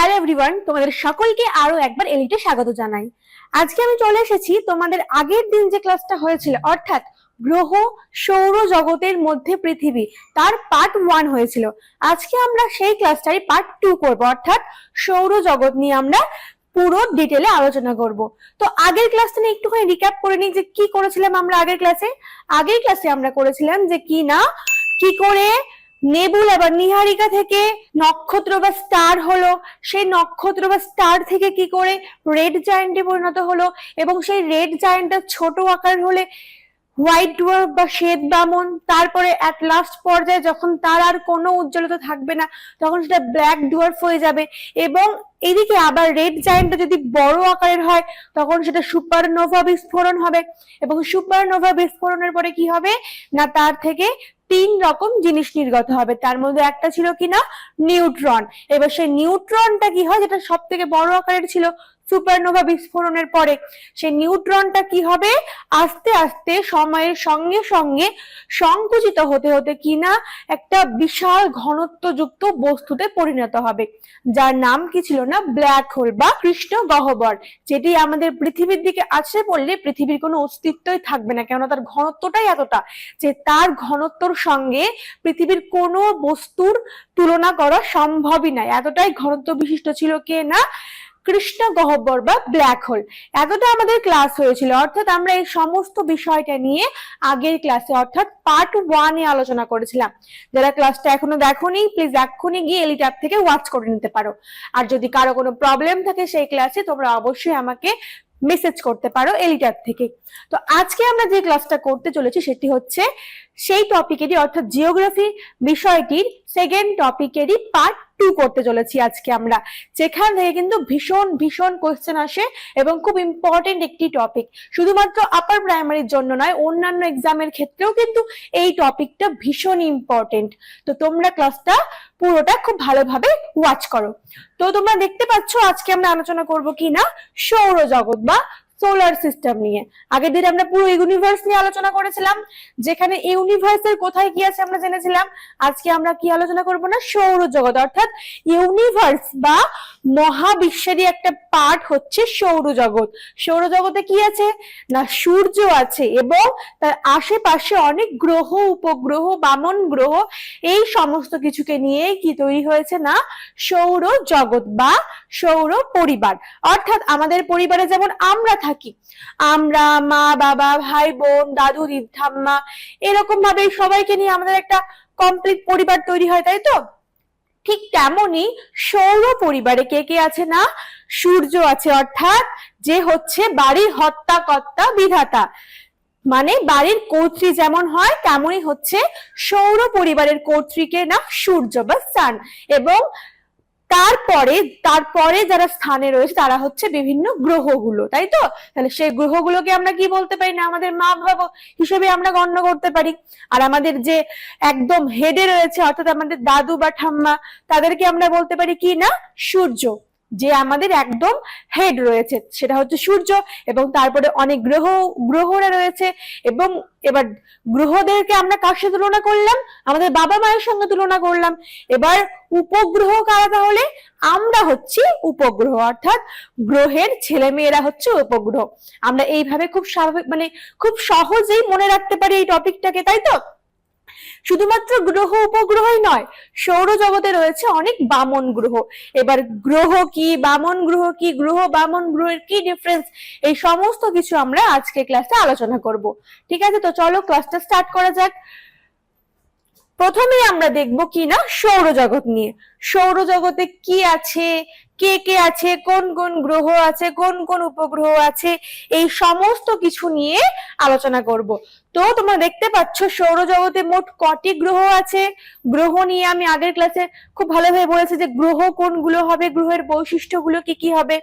Hello everyone তোমাদের সকলকে আরও একবার এলিটে স্বাগত জানাই। আজকে আমি চলে এসেছি তোমাদের আগের দিন যে ক্লাসটা হয়েছিল, অর্থাৎ গ্রহ সৌর জগতের মধ্যে পৃথিবী, তার পার্ট ওয়ান হয়েছিল। আজকে আমরা সেই ক্লাসটাই পার্ট টু করব, অর্থাৎ সৌর জগৎ নিয়ে আমরা পুরো ডিটেলে আলোচনা করব। তো আগের ক্লাসটা নিয়ে একটুখানি রিক্যাপ করে নিই যে কি করেছিলাম আমরা আগের ক্লাসে আগের ক্লাসে আমরা করেছিলাম যে কি না, কি করে নেবুলা আবার নিহারিকা থেকে নক্ষত্র বা স্টার হলো। সেই নক্ষত্র বা স্টার থেকে কি করে রেড জায়ান্টে পরিণত হলো এবং সেই রেড জায়ান্টটা ছোট আকার হলে হোয়াইট ডুয়ার্ফ বা শ্বেত বামন, তারপরে অ্যাট লাস্ট পর্যায়ে যখন তার আর কোনো উজ্জ্বলতা থাকবে না, তখন সেটা ব্ল্যাক ডুয়ার্ফ হয়ে যাবে এবং এদিকে আবার রেড জায়ান্টটা যদি বড় আকারের হয়, তখন সেটা সুপারনোভা বিস্ফোরণ হবে এবং সুপারনোভা বিস্ফোরণের পরে কি হবে? না, তার থেকে তিন রকম জিনিস নির্গত হবে। তার মধ্যে একটা ছিল কিনা? নিউট্রন। এবার সেই নিউট্রনটা কি হয়? যেটা সব থেকে বড় আকারের ছিল সুপারনোভা বিস্ফোরণের পরে সেই নিউট্রনটা কি হবে? আস্তে আস্তে সময়ের সঙ্গে সঙ্গে সংকুচিত হতে হতে কিনা একটা বিশাল ঘনত্বযুক্ত বস্তুতে পরিণত হবে, যার নাম কি ছিল না? ব্ল্যাক হোল বা কৃষ্ণ গহ্বর, যেটি আমাদের পৃথিবীর দিকে আছড়ে পড়লে পৃথিবীর কোনো অস্তিত্বই থাকবে না, কেননা তার ঘনত্বটাই এতটা যে তার ঘনত্বর সঙ্গে পৃথিবীর কোনো বস্তুর তুলনা করা সম্ভবই নয় এতটাই ঘনত্ব বিশিষ্ট ছিল কে না? কৃষ্ণ গহ্বর বা ব্ল্যাক হোল এতটা আমাদের ক্লাস হয়েছিল। অর্থাৎ আমরা এই সমস্ত বিষয়টা নিয়ে আগের ক্লাসে অর্থাৎ পার্ট ওয়ানে আলোচনা করেছিলাম। যারা ক্লাসটা এখনও দেখোনি প্লিজ এক্ষুনি গিয়ে এলি ট্যাব থেকে ওয়াচ করে নিতে পারো। আর যদি কারও কোনো প্রবলেম থাকে সেই ক্লাসে তোমরা অবশ্যই আমাকে মেসেজ করতে পারো এলিটার থেকে। তো আজকে আমরা যে ক্লাসটা করতে চলেছি, সেটি হচ্ছে সেই টপিকেরই অর্থাৎ জিওগ্রাফি বিষয়টির সেকেন্ড টপিকেরই পার্ট টু করতে চলেছি আজকে আমরা। যেখান থেকে কিন্তু ভীষণ ভীষণ কোয়েশ্চেন আসে এবং খুব ইম্পর্টেন্ট একটি টপিক শুধুমাত্র আপার প্রাইমারির জন্য নয়, অন্যান্য এক্সামের ক্ষেত্রেও কিন্তু এই টপিকটা ভীষণ ইম্পর্টেন্ট তো তোমরা ক্লাসটা পুরোটা খুব ভালোভাবে ওয়াচ করো। তো তোমরা দেখতে পাচ্ছ আজকে আমরা আলোচনা করব কি না সৌরজগৎ বা সোলার সিস্টেম নিয়ে। আগের দিন আমরা পুরো ইউনিভার্স নিয়ে আলোচনা করেছিলাম, যেখানে ইউনিভার্সের কোথায় কি আছে আমরা জেনেছিলাম। আজকে আমরা কি আলোচনা করব না? সৌরজগৎ অর্থাৎ ইউনিভার্স বা মহাবিশ্বেরই একটা পার্ট হচ্ছে সৌরজগৎ সৌরজগতে কি আছে? না, সূর্য আছে এবং তার আশেপাশে অনেক গ্রহ, উপগ্রহ, বামন গ্রহ, এই সমস্ত কিছুকে নিয়ে কি তৈরি হয়েছে না? সৌর জগৎ বা সৌর পরিবার। অর্থাৎ আমাদের পরিবারে যেমন আমরা আমরা, মা, বাবা, ভাই, বোন, দাদু দিদি ঠাম্মা এরকম ভাবে সবাইকে নিয়ে আমাদের একটা কমপ্লিট পরিবার তৈরি হয়, তাই তো? ঠিক তেমনই সৌর পরিবারে কে কে আছে না? সূর্য আছে, অর্থাৎ যে হচ্ছে বাড়ির হত্যাকর্তা, বিধাতা। মানে বাড়ির কর্ত্রী যেমন হয়, তেমনই হচ্ছে সৌর পরিবারের কর্ত্রীকে না সূর্য বা সান এবং তারপরে তারপরে যারা স্থানে রয়েছে, তারা হচ্ছে বিভিন্ন গ্রহগুলো, তাই তো? তাহলে সেই গ্রহগুলোকে আমরা কি বলতে পারি না? আমাদের মা বাবা হিসেবে আমরা গণ্য করতে পারি। আর আমাদের যে একদম হেডে রয়েছে, অর্থাৎ আমাদের দাদু বা ঠাম্মা, তাদেরকে আমরা বলতে পারি কি না? সূর্য। যে আমাদের একদম হেড রয়েছে, সেটা হচ্ছে সূর্য এবং তারপরে অনেক গ্রহ, গ্রহরা রয়েছে এবং এবার গ্রহদেরকে আমরা কার সাথে তুলনা করলাম? আমাদের বাবা মায়ের সঙ্গে তুলনা করলাম। এবার উপগ্রহ কারা তাহলে? আমরা হচ্ছি উপগ্রহ, অর্থাৎ গ্রহের ছেলে মেয়েরা হচ্ছে উপগ্রহ। আমরা এইভাবে খুব স্বাভাবিক মানে খুব সহজেই মনে রাখতে পারি এই টপিকটাকে তাই তো? শুধুমাত্র গ্রহ উপগ্রহই নয়, সৌরজগতে রয়েছে অনেক বামন গ্রহ। এবার গ্রহ কি, বামন গ্রহ কি, গ্রহ বামন গ্রহের কি ডিফারেন্স এই সমস্ত কিছু আমরা আজকে ক্লাসে আলোচনা করব। ঠিক আছে? তো চলো ক্লাসটা স্টার্ট করা যাক। প্রথমেই আমরা দেখব কি না সৌরজগৎ নিয়ে। সৌরজগতে কি আছে, কে কে আছে, কোন কোন গ্রহ আছে, কোন কোন উপগ্রহ আছে, এই সমস্ত কিছু নিয়ে আলোচনা করব। তো তোমরা দেখতে পাচ্ছ সৌরজগতে মোট কটি গ্রহ আছে। গ্রহ নিয়ে আমি আগের ক্লাসে খুব ভালোভাবে বলেছি যে গ্রহ কোনগুলো হবে, গ্রহের বৈশিষ্ট্যগুলো কি কি হবে।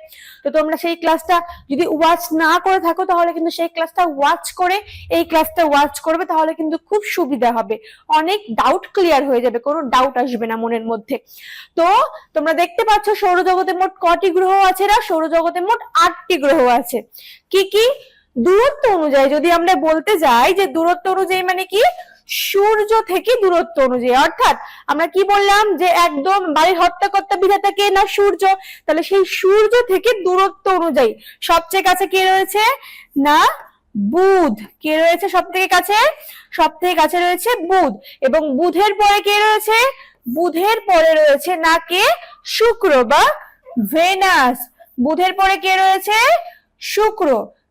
তো তোমরা সেই ক্লাসটা যদি ওয়াচ না করে থাকো, তাহলে কিন্তু সেই ক্লাসটা ওয়াচ করে, এই ক্লাসটা ওয়াচ করবে, তাহলে কিন্তু খুব সুবিধা হবে। অনেক ডাউট ক্লিয়ার হয়ে যাবে, কোনো ডাউট আসবে না মনের মধ্যে। তো তোমরা দেখতে পাচ্ছ সৌরজগতে মোট কটি গ্রহ আছে না সৌরজগতে মোট আটটি গ্রহ আছে। কি কি? দূরত্ব অনুযায়ী, যদি আমরা বলতে যাই যে দূরত্ব অনুযায়ী মানে কি? সূর্য থেকে দূরত্ব অনুযায়ী। অর্থাৎ আমরা কি বললাম যে একদম বাড়ির হত্যাকর্তা বিধাতা কে না সূর্য? তাহলে সেই সূর্য থেকে দূরত্ব অনুযায়ী সবচেয়ে কাছে কে রয়েছে? না, বুধ। কে রয়েছে সব থেকে কাছে? সব থেকে কাছে রয়েছে বুধ। এবং বুধের পরে কে রয়েছে? বুধের পরে রয়েছে না কে? শুক্র বা ভেনাস। বুধের পরে কে রয়েছে? শুক্র।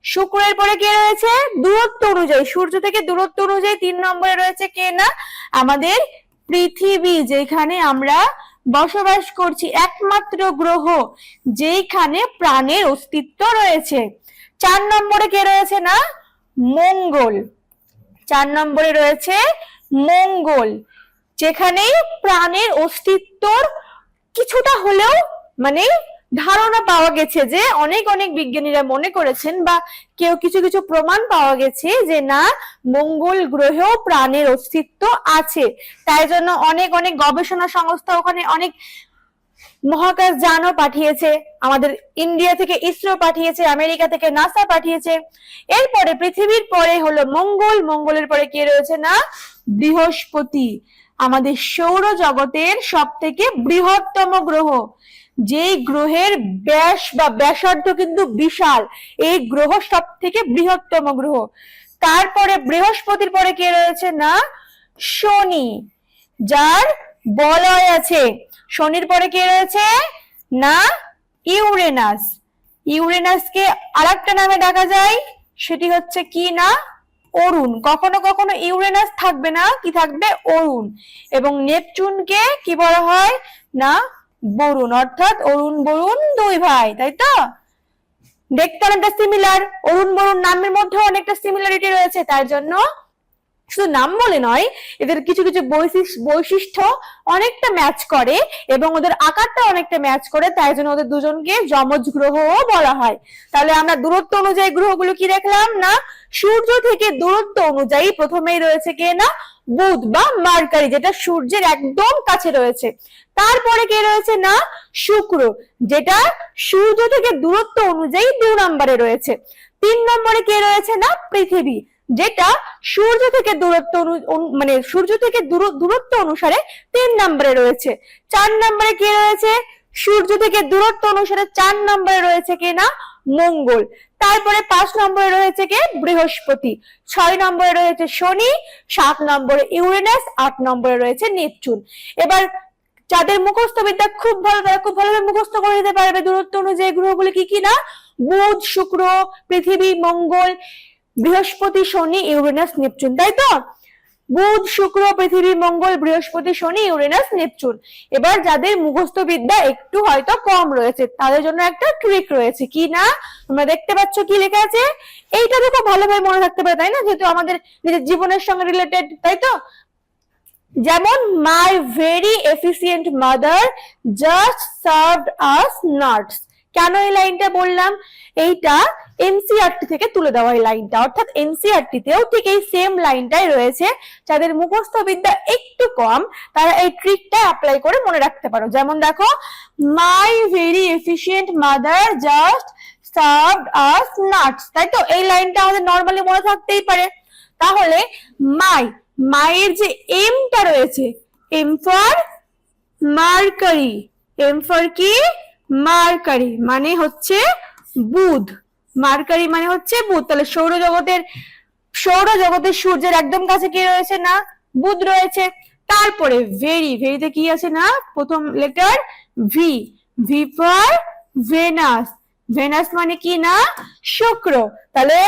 শুক্রের পরে কে রয়েছে? দূরত্ব অনুযায়ী, সূর্য থেকে দূরত্ব অনুযায়ী তিন নম্বরে রয়েছে কে না? আমাদের পৃথিবী, যেখানে আমরা বসবাস করছি, একমাত্র গ্রহ যেখানে প্রাণের অস্তিত্ব রয়েছে। চার নম্বরে কে রয়েছে না? মঙ্গল। চার নম্বরে রয়েছে মঙ্গল যেখানে প্রাণের অস্তিত্বর কিছুটা হলেও মানে ধারণা পাওয়া গেছে যে অনেক অনেক বিজ্ঞানীরা মনে করেছেন বা কেউ কিছু কিছু প্রমাণ পাওয়া গেছে যে না, মঙ্গল গ্রহেও প্রাণের অস্তিত্ব আছে। তাই জন্য অনেক অনেক গবেষণা সংস্থা ওখানে অনেক মহাকাশ যানও পাঠিয়েছে, আমাদের ইন্ডিয়া থেকে ইসরো পাঠিয়েছে, আমেরিকা থেকে নাসা পাঠিয়েছে। এরপরে পৃথিবীর পরে হলো মঙ্গল, মঙ্গলের পরে কে রয়েছে না? বৃহস্পতি। আমাদের সৌর জগতের সব থেকে বৃহত্তম গ্রহ। যেই গ্রহের ব্যাস বা ব্যাসার্ধ কিন্তু বিশাল, এই গ্রহ সব থেকে বৃহত্তম গ্রহ। তারপরে বৃহস্পতির পরে কে রয়েছে না? শনি, যার বলয় আছে। শনির পরে কে রয়েছে না? ইউরেনাস। ইউরেনাসকে আরেকটা নামে ডাকা যায়, সেটি হচ্ছে কি না? অরুণ। কখনো কখনো ইউরেনাস থাকবে না, কি থাকবে? অরুণ। এবং নেপচুনকে কি বলা হয়? না বরুণ, অর্থাৎ অরুণ বরুণ দুই ভাই, তাই তো? দেখতে অনেকটা সিমিলার অরুণ বরুণ নামের মধ্যে অনেকটা সিমিলারিটি রয়েছে, তার জন্য শুধু নাম বলে নয়, এদের কিছু কিছু বৈশিষ্ট্য অনেকটা ম্যাচ করে এবং ওদের আকারটা অনেকটা ম্যাচ করে, তাই জন্য ওদের দুজনকে যমজ গ্রহও বলা হয়। তাহলে আমরা দূরত্ব অনুযায়ী গ্রহগুলো কি দেখলাম না? সূর্য থেকে দূরত্ব অনুযায়ী প্রথমেই রয়েছে কে না? বুধ বা মার্কারি, যেটা সূর্যের একদম কাছে রয়েছে। তারপরে কে রয়েছে না? শুক্র, যেটা সূর্য থেকে দূরত্ব অনুযায়ী দু নম্বরে রয়েছে। তিন নম্বরে কে রয়েছে না? পৃথিবী, যেটা সূর্য থেকে দূরত্ব মানে সূর্য থেকে দূরত্ব অনুসারে তিন নম্বরে রয়েছে। চার নম্বরে কে রয়েছে? সূর্য থেকে দূরত্ব অনুসারে চার নম্বরে রয়েছে কে না? মঙ্গল। তারপরে পাঁচ নম্বরে রয়েছে কে? বৃহস্পতি। ছয় নম্বরে রয়েছে শনি, সাত নম্বরে ইউরেনাস, আট নম্বরে রয়েছে নেপচুন। এবার যাদের মুখস্থ বিদ্যা খুব ভালো, তারা খুব ভালোভাবে মুখস্থ করে দিতে পারবে। দূরত্ব অনুযায়ী গ্রহগুলি কি কি না? বুধ, শুক্র, পৃথিবী, মঙ্গল, বৃহস্পতি, শনি, ইউরেনাস, নেপচুন। তাই তো? বুধ, শুক্র, পৃথিবী, মঙ্গল, বৃহস্পতি, শনি, ইউরেনাস, নেপচুন। এবার যাদের মুখস্থ বিদ্যা একটু হয়তো কম রয়েছে, তাদের জন্য একটা ট্রিক রয়েছে। কি না? তোমরা দেখতে পাচ্ছ কি লেখা আছে? এইটা খুব ভালোভাবে মনে থাকতে পারে, তাই না? যেহেতু আমাদের নিজের জীবনের সঙ্গে রিলেটেড তাই তো? যেমন my very efficient mother just served us nuts কেন এই লাইনটা বললাম? এইটা এনসিআরটি থেকে তুলে দেওয়া এই লাইনটা। অর্থাৎ এনসিআরটি তেও ঠিক এই সেম লাইনটাই রয়েছে। যাদের মুখস্থ বিদ্যা একটু কম, তারা এই ট্রিকটা অ্যাপ্লাই করে মনে রাখতে পারো। যেমন দেখো my very efficient mother just served us nuts তাই তো? এই লাইনটা আমাদের নর্মালি মনে থাকতেই পারে। তাহলে মাই মায়ের যে এমটা রয়েছে M for mercury M for কি? মার্কারি মানে হচ্ছে বুধ। মার্কারি মানে হচ্ছে বুধ। তাহলে সৌরজগতের সৌরজগতের সূর্যের একদম কাছে কি রয়েছে না? বুধ রয়েছে। তারপরে ভেরি, ভেরিতে কি আছে না? প্রথম letter V V for Venus Venus মানে কি না? শুক্র। তাহলে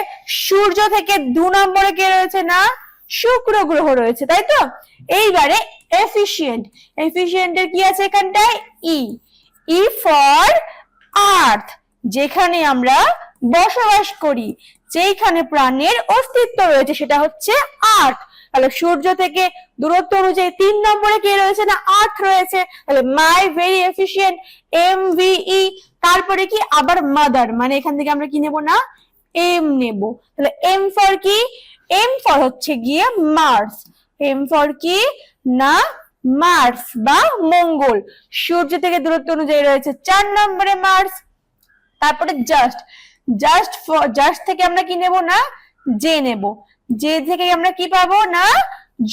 সূর্য থেকে দু নম্বরে কে রয়েছে না? শুক্র গ্রহ রয়েছে, তাই তো? এইবারে এফিসিয়েন্ট এফিসিয়েন্টের কি আছে এখানটায়? ই ই ফর আর্থ যেখানে আমরা বসবাস করি যেখানে প্রাণের অস্তিত্ব রয়েছে, সেটা হচ্ছে আর্থ তাহলে সূর্য থেকে দূরত্ব অনুযায়ী তিন নম্বরে কে রয়েছে না? আর্থ রয়েছে। তাহলে my very efficient M V তারপরে কি? আবার মাদার মানে এখান থেকে আমরা কি নেব না? এম নেব। তাহলে এম ফর কি? এম ফর হচ্ছে গিয়ে মার্স এম ফর কি? না মার্স বা মঙ্গল। সূর্য থেকে দূরত্ব অনুযায়ী রয়েছে চার নম্বরে মার্স, তারপরে জাস্ট। জাস্ট জাস্ট থেকে আমরা কি নেব না? জে নেব। জে থেকে আমরা কি পাবো না?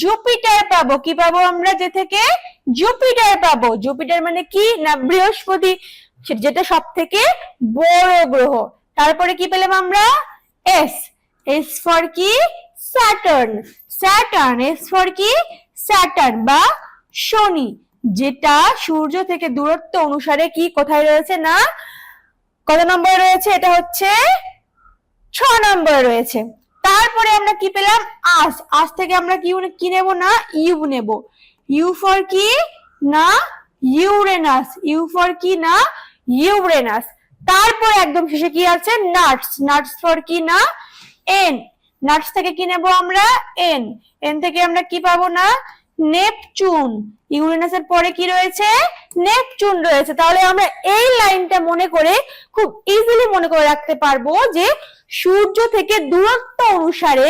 জুপিটার পাবো। কি পাবো আমরা? যে থেকে জুপিটার পাবো। জুপিটার মানে কি? না, বৃহস্পতি যেটা সব থেকে বড় গ্রহ। তারপরে কি পেলাম আমরা? এস। এস ফর কি? স্যাটার্ন। স্যাটার্ন। এস ফর কি? স্যাটার্ন বা শনি, যেটা সূর্য থেকে দূরত্ব অনুসারে কি কোথায় রয়েছে না? কত নম্বরে রয়েছে? এটা হচ্ছে ছ নম্বরে রয়েছে। তারপরে আমরা কি পেলাম? আস আস থেকে আমরা কি কি নেব না? ইউ নেব। ইউ ফর কি? না, ইউরেনাস। ইউ ফর কি? না, ইউরেনাস। তারপরে একদম শেষে কি আছে? নাটস। নাটস ফর কি? না, এন। নাটস থেকে কি নেব আমরা? এন। এন থেকে আমরা কি পাবো না? নেপচুন। ইউরেনাসের পরে কি রয়েছে? নেপচুন রয়েছে। তাহলে আমরা এই লাইনটা মনে করে খুব ইজিলি মনে করে রাখতে পারব যে সূর্য থেকে দূরত্ব অনুসারে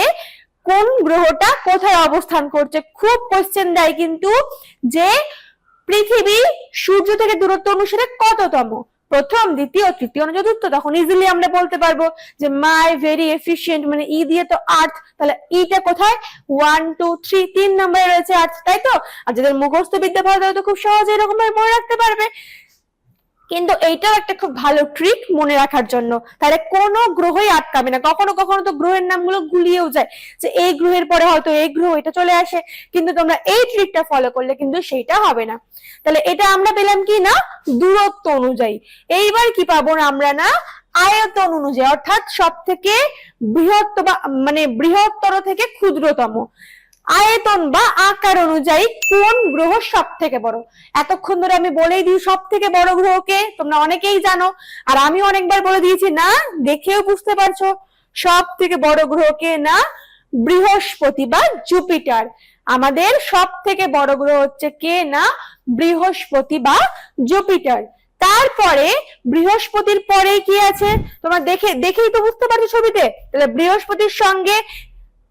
কোন গ্রহটা কোথায় অবস্থান করছে। খুব কোশ্চেন দেয় কিন্তু যে পৃথিবী সূর্য থেকে দূরত্ব অনুসারে কততম? প্রথম, দ্বিতীয়, তৃতীয় চতুর্থ, তখন ইজিলি আমরা বলতে পারব যে মাই ভেরি এফিসিয়েন্ট মানে ই দিয়ে তো আর্থ তাহলে ইটা কোথায়? ওয়ান টু থ্রি তিন নম্বরে রয়েছে আর্থ তাই তো? আর যাদের মুখস্থ বিদ্যা ভালো তো খুব সহজে এরকম ভাবে মনে রাখতে পারবে। কিন্তু এইটাও একটা খুব ভালো ট্রিক মনে রাখার জন্য। তাহলে কোনো গ্রহই আটকাবে না। কখনো কখনো তো গ্রহের নামগুলো গুলিয়েও যায় যে এই গ্রহের পরে হয়তো এই গ্রহ এটা চলে আসে, কিন্তু তোমরা এই ট্রিকটা ফলো করলে কিন্তু সেইটা হবে না। তাহলে এটা আমরা পেলাম কি না? দূরত্ব অনুযায়ী। এইবার কি পাবো আমরা না? আয়তন অনুযায়ী, অর্থাৎ সব থেকে বৃহত্ত বা মানে বৃহত্তর থেকে ক্ষুদ্রতম। আয়তন বা আকার অনুযায়ী কোন গ্রহ সব থেকে বড়? এতক্ষণ ধরে আমি বলেই দিই সব থেকে বড় গ্রহকে, তোমরা অনেকেই জানো, আর আমি অনেকবার বলে দিয়েছি, না, দেখেও বুঝতে পারছ সব থেকে বড় গ্রহকে না বৃহস্পতি বা জুপিটার। আমাদের সব থেকে বড় গ্রহ হচ্ছে কে না? বৃহস্পতি বা জুপিটার। তারপরে বৃহস্পতির পরে কি আছে? তোমরা দেখে, দেখেই তো বুঝতে পারছ ছবিতে। তাহলে বৃহস্পতির সঙ্গে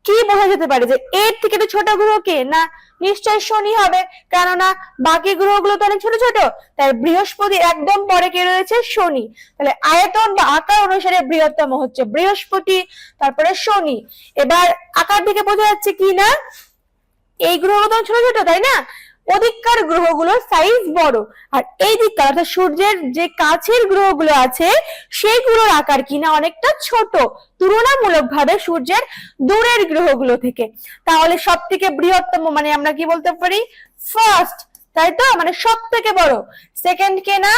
কি বোঝা যেতে পারে যে এর থেকে তো ছোট গ্রহ কে না, নিশ্চয় শনি হবে। কেননা, বাকি গ্রহগুলো তো অনেক ছোট ছোট। তাই বৃহস্পতি একদম পরে কে রয়েছে? শনি। তাহলে আয়তন বা আকার অনুসারে বৃহত্তম হচ্ছে বৃহস্পতি, তারপরে শনি। এবার আকার থেকে বোঝা যাচ্ছে কি না? এই গ্রহগুলো তো ছোট ছোট, তাই না? অধিককার গ্রহগুলোর সাইজ বড়। আর এই দিককার অর্থাৎ সূর্যের যে কাছের গ্রহগুলো আছে, সেইগুলোর আকার কিনা অনেকটা ছোট। তুলনামূলক ভাবে সূর্যের দূরের গ্রহগুলো থেকে। তাহলে সব থেকে বৃহত্তম মানে আমরা কি বলতে পারি? ফার্স্ট তাই তো? মানে সব থেকে বড়। সেকেন্ড কে না?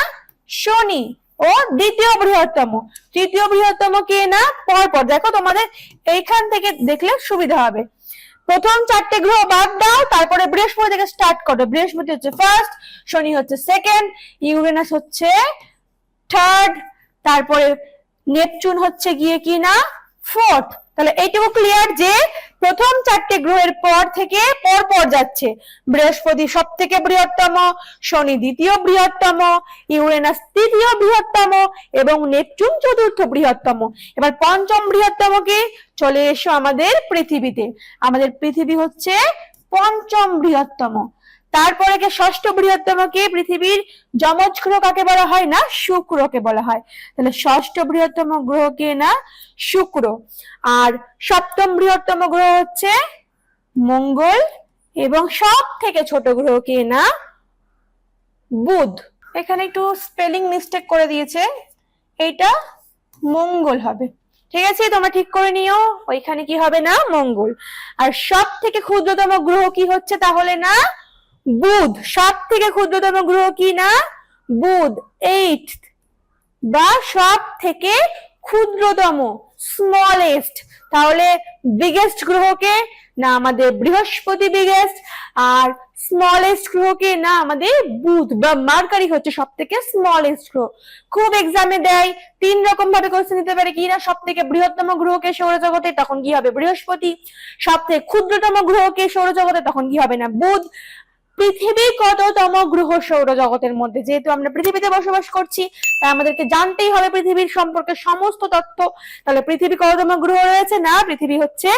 শনি। ও দ্বিতীয় বৃহত্তম। তৃতীয় বৃহত্তম কে না? পরপর। দেখো তোমাদের এইখান থেকে দেখলে সুবিধা হবে। প্রথম চারটে গ্রহ বাদ দাও, তারপরে বৃহস্পতি থেকে স্টার্ট করো। বৃহস্পতি হচ্ছে ফার্স্ট শনি হচ্ছে সেকেন্ড ইউরেনাস হচ্ছে থার্ড তারপরে নেপচুন হচ্ছে গিয়ে কি না ফোর্থ। তাহলে এইটুকু ক্লিয়ার যে প্রথম চারটে গ্রহের পর থেকে পর পর যাচ্ছে। বৃহস্পতি সব থেকে বৃহত্তম, শনি দ্বিতীয় বৃহত্তম, ইউরেনাস তৃতীয় বৃহত্তম এবং নেপচুন চতুর্থ বৃহত্তম। এবার পঞ্চম বৃহত্তম কি? চলে এসো আমাদের পৃথিবীতে। আমাদের পৃথিবী হচ্ছে পঞ্চম বৃহত্তম। তারপরে কে ষষ্ঠ বৃহত্তম কে পৃথিবীর যমজ গ্রহ কাকে বলা হয় না? শুক্রকে বলা হয়। তাহলে ষষ্ঠ বৃহত্তম গ্রহ কে না? শুক্র। আর সপ্তম বৃহত্তম গ্রহ হচ্ছে মঙ্গল এবং সব থেকে ছোট গ্রহ কে না? বুধ। এখানে একটু স্পেলিং মিস্টেক করে দিয়েছে। এটা মঙ্গল হবে। ঠিক আছে, তোমরা ঠিক করে নিও। ওইখানে কি হবে না? মঙ্গল। আর সব থেকে ক্ষুদ্রতম গ্রহ কি হচ্ছে তাহলে না? বুধ সব থেকে ক্ষুদ্রতম গ্রহ কি না? বুধ এইট বা সব থেকে ক্ষুদ্রতম স্মলেস্ট তাহলে বিগেস্ট গ্রহকে না আমাদের বৃহস্পতি বিগেস্ট আর স্মলেস্ট গ্রহকে না আমাদের বুধ বা মার্কারি হচ্ছে সব থেকে স্মলেস্ট গ্রহ। খুব এক্সামে দেয়, তিন রকম ভাবে কোশ্চেন দিতে পারে কি না? সব থেকে বৃহত্তম গ্রহকে সৌরজগতে, তখন কি হবে বৃহস্পতি। সব থেকে ক্ষুদ্রতম গ্রহকে সৌরজগতে, তখন কি হবে না? বুধ। পৃথিবী কততম গ্রহ সৌরজগতের মধ্যে? যেহেতু আমরা পৃথিবীতে বসবাস করছি, তাই আমাদেরকে জানতেই হবে পৃথিবীর সম্পর্কে সমস্ত তথ্য। তাহলে পৃথিবী কততম গ্রহ রয়েছে? না, পৃথিবী হচ্ছে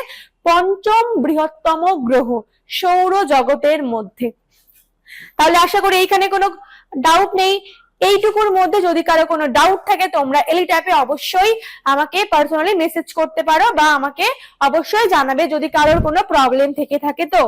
পঞ্চম বৃহত্তম গ্রহ সৌরজগতের মধ্যে। তাহলে আশা করি এইখানে কোনো ডাউট নেই। এইটুকুর মধ্যে যদি কারও কোনো ডাউট থাকে, তোমরা এলি অ্যাপে অবশ্যই আমাকে পার্সোনালি মেসেজ করতে পারো বা আমাকে অবশ্যই জানাবে যদি কারোর কোনো প্রবলেম থেকে থাকে তো।